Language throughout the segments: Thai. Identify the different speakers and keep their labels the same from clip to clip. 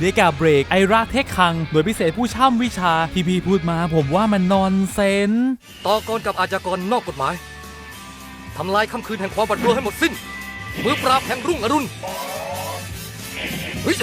Speaker 1: เดกาเบรกไอราเทคคัง โดยพิเศษผู้ช่ำวิชาที่พี่พูดมาผมว่ามันนอนเซน
Speaker 2: ต่อกรกับอาชญากรนอกกฎหมาย ทำลายค่ำคืนแห่งความบัดกลัวให้หมดสิ้น มือปราบแห่งรุ่งอรุณเฮ้ย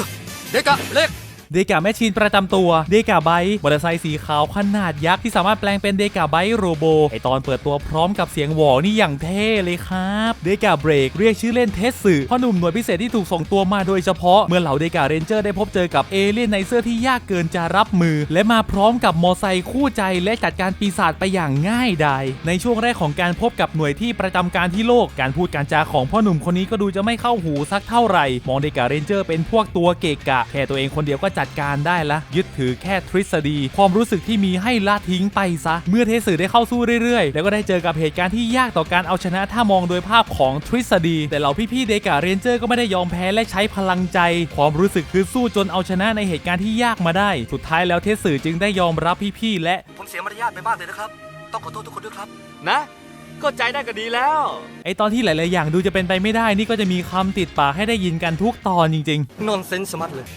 Speaker 2: เดกะเล็ก
Speaker 1: เดกาแมชชีนประจำตัวเดกาไบค์มอเตอร์ไซค์สีขาวขนาดยักษ์ที่สามารถแปลงเป็นเดกาไบค์โรโบไอตอนเปิดตัวพร้อมกับเสียงหวอนี่อย่างเท่เลยครับเดกาเบรกเรียกชื่อเล่นเทสสึพ่อหนุ่มหน่วยพิเศษที่ถูกส่งตัวมาโดยเฉพาะเมื่อเหล่าเดกาเรนเจอร์ได้พบเจอกับเอเลี่ยนไนเซอร์ที่ยากเกินจะรับมือ และมาพร้อมกับมอไซค์คู่ใจและจัดการปีศาจไปอย่างง่ายดายในช่วงแรกของการพบกับหน่วยที่ประจำการที่โลกการพูดการจาของพ่อหนุ่มคนนี้ก็ดูจะไม่เข้าหูสักเท่าไหร่มองเดกาเรนเจอร์เป็นพวกตัวเกะกะแค่ตัวเองคนเดียวก็จัดการได้ละ ยึดถือแค่ทฤษฎี ความรู้สึกที่มีให้ละทิ้งไปซะ เมื่อเทสึได้เข้าสู้เรื่อยๆ แล้วก็ได้เจอกับเหตุการณ์ที่ยากต่อการเอาชนะถ้ามองโดยภาพของทฤษฎี แต่เหล่าพี่ๆเดกาเรนเจอร์ก็ไม่ได้ยอมแพ้และใช้พลังใจ ความรู้สึกคือสู้จนเอาชนะในเหตุการณ์ที่ยากมาได้ สุดท้ายแล้วเทสึจึงได้ยอมรับพี่ๆและ
Speaker 2: ผมเสียมารยาทไปมากเลยนะครับ ต้องขอโทษทุกคนด้วยครับ
Speaker 3: นะก็ใจได้ก็ดีแล้ว
Speaker 1: ไอตอนที่หลาย ๆ อย่างดูจะเป็นไปไม่ได้นี่ก็จะมีคำติดปากให้ได้ยินกันทุกตอนจริงๆ
Speaker 2: นอนเซนส์สมัดเลย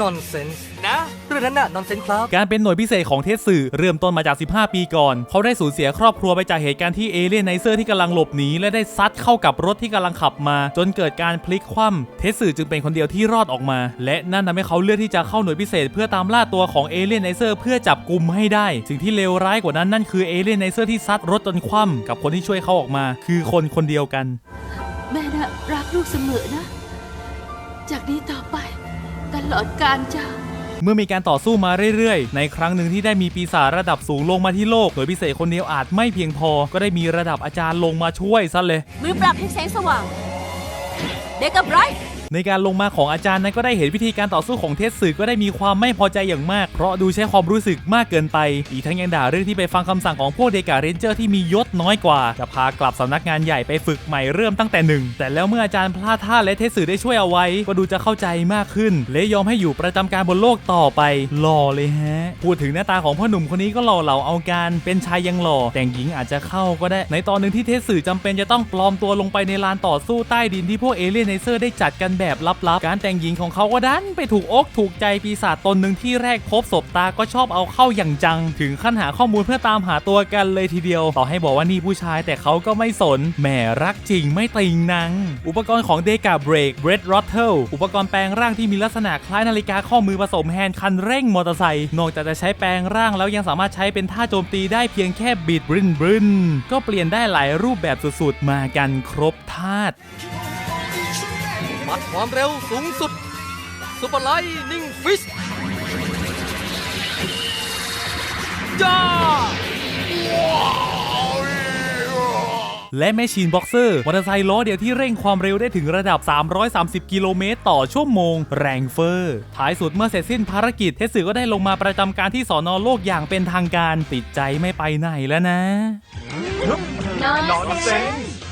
Speaker 2: นอนเซนส์
Speaker 3: นะ
Speaker 2: เรื่องนั้นน่ะนอนเซนส์ครับ
Speaker 1: การเป็นหน่วยพิเศษของเทสสื่อเริ่มต้นมาจาก 15 ปีก่อน เขาได้สูญเสียครอบครัวไปจากเหตุการณ์ที่เอเลี่ยนไนเซอร์ที่กำลังหลบหนีและได้ซัดเข้ากับรถที่กำลังขับมา จนเกิดการพลิกคว่ำเทสสื่อจึงเป็นคนเดียวที่รอดออกมา และนั่นทำให้เขาเลือกที่จะเข้าหน่วยพิเศษ เพื่อตามล่าตัวของเอเลี่ยนไนเซอร์เพื่อจับกลุ่มให้ได้ สิ่งที่เลวร้ายกว่านั้นนั่นคือเอเลี่ยนไนเซอร์ที่ซัดรถจนคว่ำกับคนที่ช่วยเขาออกมา คือคนคนเดียวกัน
Speaker 4: แม่น่ะรักลูกเสมอนะ จากนี้ต่อไป ตลอดการจ้า
Speaker 1: เมื่อมีการต่อสู้มาเรื่อยๆ ในครั้งหนึ่งที่ได้มีปีศาจระดับสูงลงมาที่โลก โดยพิเศษคนเดียวอาจไม่เพียงพอ ก็ได้มีระดับอาจารย์ลงมาช่วยซะเลย
Speaker 4: มือปรับให้แสงสว่าง เด็กกับไรท์
Speaker 1: ในการลงมาของอาจารย์นั้นก็ได้เห็นวิธีการต่อสู้ของเทสสึก็ได้มีความไม่พอใจอย่างมาก เพราะดูใช้ความรู้สึกมากเกินไป อีกทั้งยังด่าเรื่องที่ไปฟังคำสั่งของพวกเดกาเรนเจอร์ที่มียศน้อยกว่า จะพากลับสำนักงานใหญ่ไปฝึกใหม่เริ่มตั้งแต่หนึ่งแต่แล้วเมื่ออาจารย์พลาดท่าและเทสสึได้ช่วยเอาไว้ ก็ดูจะเข้าใจมากขึ้น และยอมให้อยู่ประจำการบนโลกต่อไป หล่อเลยฮะ พูดถึงหน้าตาของพ่อหนุ่มคนนี้ก็หล่อเหลาเอาการ เป็นชายยังหล่อ แต่งหญิงอาจจะเข้าก็ได้ ในตอนหนึ่งที่เทสสึจำเป็นจะต้องปลอมตัวลงไปในลานต่อสู้ใต้ดินที่พวกเอเลี่ยนไนเซอร์ได้จัดกันแบบลับๆ การแต่งหญิงของเขาก็ดันไปถูกอกถูกใจปีศาจตนหนึ่งที่แรกพบศพตาก็ชอบเอาเข้าอย่างจัง ถึงขั้นหาข้อมูลเพื่อตามหาตัวกันเลยทีเดียว ต่อให้บอกว่านี่ผู้ชายแต่เขาก็ไม่สนแหมรักจริงไม่ติงนัง อุปกรณ์ของเดกาเบรกเบรดรอตเทลอุปกรณ์แปลงร่างที่มีลักษณะคล้ายนาฬิกาข้อมือผสมแฮนด์คันเร่งมอเตอร์ไซค์นอกจากจะใช้แปลงร่างแล้วยังสามารถใช้เป็นท่าโจมตีได้เพียงแค่บิดบรินบรินก็เปลี่ยนได้หลายรูปแบบสุดๆ มากันครบธาตุ
Speaker 2: มัดความเร็วสูงสุด ซุปเปอร์ไลท์นิ่งฟิชจ้า
Speaker 1: และแมชชีนบ็อกเซอร์มอเตอร์ไซค์ล้อเดียวที่เร่งความเร็วได้ถึงระดับ 330 กิโลเมตรต่อชั่วโมง แรงเฟอร์ท้ายสุดเมื่อเสร็จสิ้นภารกิจ เทสสึก็ได้ลงมาประจำการที่สอนอโลกอย่างเป็นทางการติดใจไม่ไปไหนแล้วนะ
Speaker 4: นอนเซน